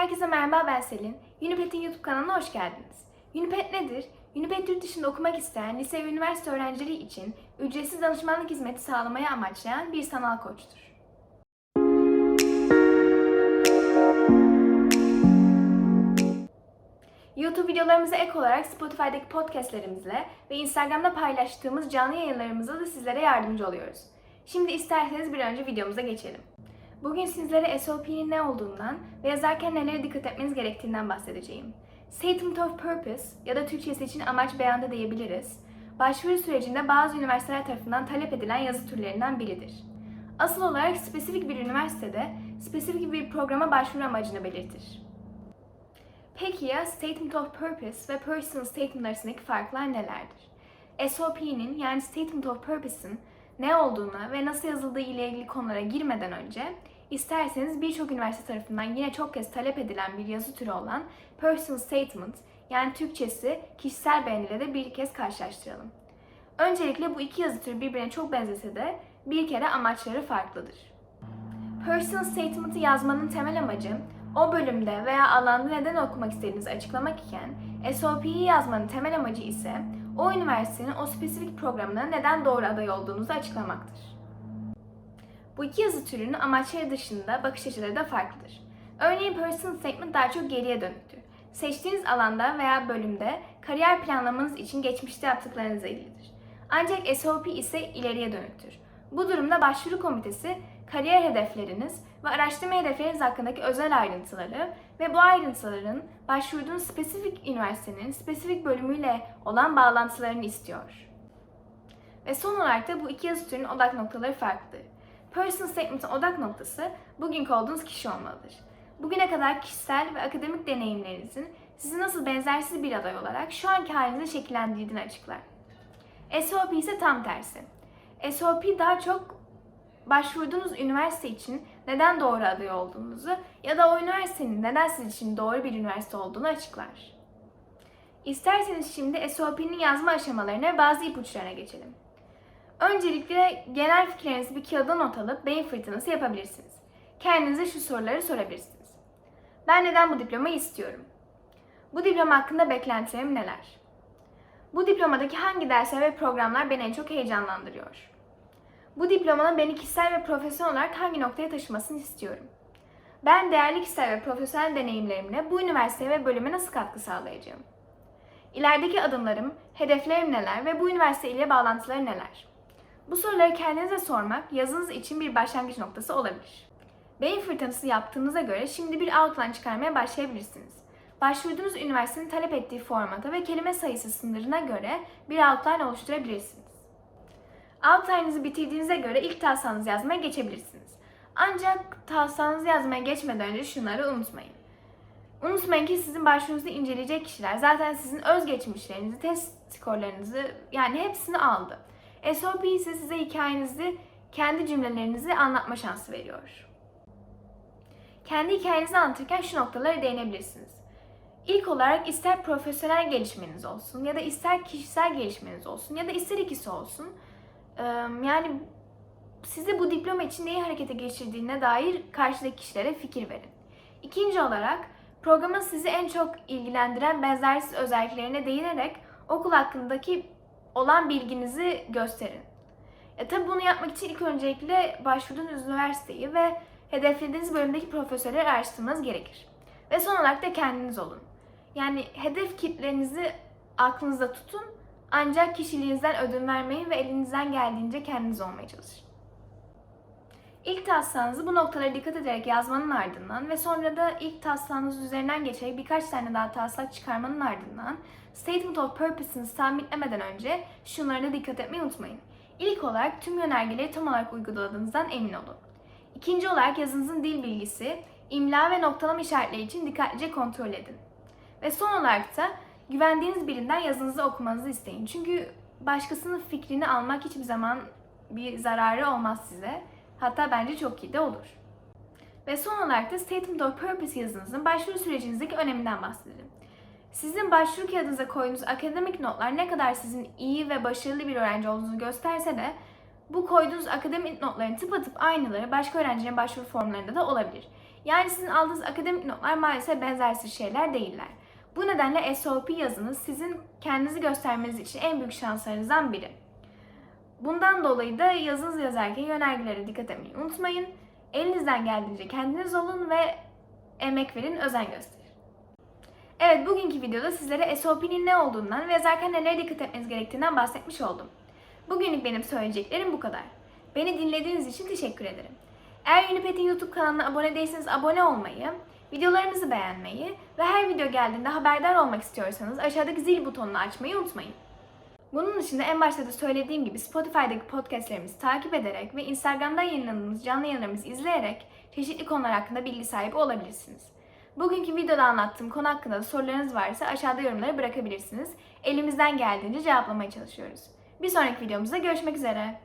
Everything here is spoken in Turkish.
Herkese merhaba ben Selin. Unipet'in YouTube kanalına hoş geldiniz. Unipet nedir? Unipet yurt dışında okumak isteyen lise ve üniversite öğrencileri için ücretsiz danışmanlık hizmeti sağlamayı amaçlayan bir sanal koçtur. YouTube videolarımıza ek olarak Spotify'daki podcastlerimizle ve Instagram'da paylaştığımız canlı yayınlarımızla da sizlere yardımcı oluyoruz. Şimdi isterseniz bir önce videomuza geçelim. Bugün sizlere SOP'nin ne olduğundan ve yazarken nelere dikkat etmeniz gerektiğinden bahsedeceğim. Statement of Purpose ya da Türkçesi için amaç beyanda diyebiliriz. Başvuru sürecinde bazı üniversiteler tarafından talep edilen yazı türlerinden biridir. Asıl olarak spesifik bir üniversitede spesifik bir programa başvuru amacını belirtir. Peki ya Statement of Purpose ve Personal Statement arasındaki farklar nelerdir? SOP'nin yani Statement of Purpose'ın ne olduğuna ve nasıl yazıldığı ile ilgili konulara girmeden önce isterseniz birçok üniversite tarafından yine çok kez talep edilen bir yazı türü olan Personal Statement yani Türkçesi kişisel beyan ile de bir kez karşılaştıralım. Öncelikle bu iki yazı türü birbirine çok benzese de bir kere amaçları farklıdır. Personal Statement'ı yazmanın temel amacı o bölümde veya alanda neden okumak istediğinizi açıklamak iken SOP'yi yazmanın temel amacı ise o üniversitenin o spesifik programına neden doğru aday olduğunuzu açıklamaktır. Bu iki yazı türünün amaçları dışında bakış açıları da farklıdır. Örneğin Personal Statement daha çok geriye dönüktür. Seçtiğiniz alanda veya bölümde kariyer planlamanız için geçmişte yaptıklarınızla ilgilidir. Ancak SOP ise ileriye dönüktür. Bu durumda başvuru komitesi kariyer hedefleriniz ve araştırma hedefleriniz hakkındaki özel ayrıntıları ve bu ayrıntıların başvurduğunuz spesifik üniversitenin spesifik bölümüyle olan bağlantılarını istiyor. Ve son olarak da bu iki yazı türünün odak noktaları farklıdır. Personal Statement'ın odak noktası bugünkü olduğunuz kişi olmalıdır. Bugüne kadar kişisel ve akademik deneyimlerinizin sizi nasıl benzersiz bir aday olarak şu anki halinize şekillendirdiğini açıklar. SOP ise tam tersi. SOP daha çok başvurduğunuz üniversite için neden doğru aday olduğunuzu ya da o üniversitenin neden siz için doğru bir üniversite olduğunu açıklar. İsterseniz şimdi SOP'nin yazma aşamalarına bazı ipuçlarına geçelim. Öncelikle genel fikirlerinizi bir kağıda not alıp beyin fırtınası yapabilirsiniz. Kendinize şu soruları sorabilirsiniz. Ben neden bu diplomayı istiyorum? Bu diploma hakkında beklentilerim neler? Bu diplomadaki hangi dersler ve programlar beni en çok heyecanlandırıyor? Bu diplomanın beni kişisel ve profesyonel olarak hangi noktaya taşımasını istiyorum? Ben değerli kişisel ve profesyonel deneyimlerimle bu üniversiteye ve bölüme nasıl katkı sağlayacağım? İlerideki adımlarım, hedeflerim neler ve bu üniversite ile bağlantıları neler? Bu soruları kendinize sormak yazınız için bir başlangıç noktası olabilir. Beyin fırtınası yaptığınıza göre şimdi bir outline çıkarmaya başlayabilirsiniz. Başvurduğunuz üniversitenin talep ettiği formata ve kelime sayısı sınırına göre bir outline oluşturabilirsiniz. Outline'ınızı bitirdiğinize göre ilk taslağınızı yazmaya geçebilirsiniz. Ancak taslağınızı yazmaya geçmeden önce şunları unutmayın. Unutmayın ki sizin başvurunuzu inceleyecek kişiler zaten sizin özgeçmişlerinizi, test skorlarınızı yani hepsini aldı. SOP ise size hikayenizi, kendi cümlelerinizi anlatma şansı veriyor. Kendi hikayenizi anlatırken şu noktalara değinebilirsiniz. İlk olarak ister profesyonel gelişmeniz olsun ya da ister kişisel gelişmeniz olsun ya da ister ikisi olsun. Yani sizi bu diploma için neyi harekete geçirdiğine dair karşıdaki kişilere fikir verin. İkinci olarak programın sizi en çok ilgilendiren benzersiz özelliklerine değinerek okul hakkındaki olan bilginizi gösterin. E tabi bunu yapmak için ilk öncelikle başvurduğunuz üniversiteyi ve hedeflediğiniz bölümdeki profesörleri araştırmanız gerekir. Ve son olarak da kendiniz olun. Yani hedef kitlenizi aklınızda tutun ancak kişiliğinizden ödün vermeyin ve elinizden geldiğince kendiniz olmaya çalışın. İlk taslağınızı bu noktalara dikkat ederek yazmanın ardından ve sonra da ilk taslağınız üzerinden geçerek birkaç tane daha taslak çıkarmanın ardından Statement of Purpose'ınızı tam bitmeden önce şunlara da dikkat etmeyi unutmayın. İlk olarak tüm yönergeleri tam olarak uyguladığınızdan emin olun. İkinci olarak yazınızın dil bilgisi, imla ve noktalama işaretleri için dikkatlice kontrol edin. Ve son olarak da güvendiğiniz birinden yazınızı okumanızı isteyin. Çünkü başkasının fikrini almak hiçbir zaman bir zararı olmaz size. Hatta bence çok iyi de olur. Ve son olarak da Statement of Purpose yazınızın başvuru sürecinizdeki öneminden bahsedelim. Sizin başvuru kağıdınıza koyduğunuz akademik notlar ne kadar sizin iyi ve başarılı bir öğrenci olduğunuzu gösterse de bu koyduğunuz akademik notların tıpatıp aynıları başka öğrencilerin başvuru formlarında da olabilir. Yani sizin aldığınız akademik notlar maalesef benzersiz şeyler değiller. Bu nedenle SOP yazınız sizin kendinizi göstermeniz için en büyük şanslarınızdan biri. Bundan dolayı da yazınızı yazarken yönergelere dikkat etmeyi unutmayın. Elinizden geldiğince kendiniz olun ve emek verin, özen gösterin. Evet, bugünkü videoda sizlere SOP'nin ne olduğundan ve yazarken nelere dikkat etmeniz gerektiğinden bahsetmiş oldum. Bugünlük benim söyleyeceklerim bu kadar. Beni dinlediğiniz için teşekkür ederim. Eğer Unipet'in YouTube kanalına abone değilseniz abone olmayı, videolarımızı beğenmeyi ve her video geldiğinde haberdar olmak istiyorsanız aşağıdaki zil butonunu açmayı unutmayın. Bunun dışında en başta da söylediğim gibi Spotify'daki podcastlerimizi takip ederek ve Instagram'dan yayınladığımız canlı yayınlarımızı izleyerek çeşitli konular hakkında bilgi sahibi olabilirsiniz. Bugünkü videoda anlattığım konu hakkında da sorularınız varsa aşağıda yorumlara bırakabilirsiniz. Elimizden geldiğince cevaplamaya çalışıyoruz. Bir sonraki videomuzda görüşmek üzere.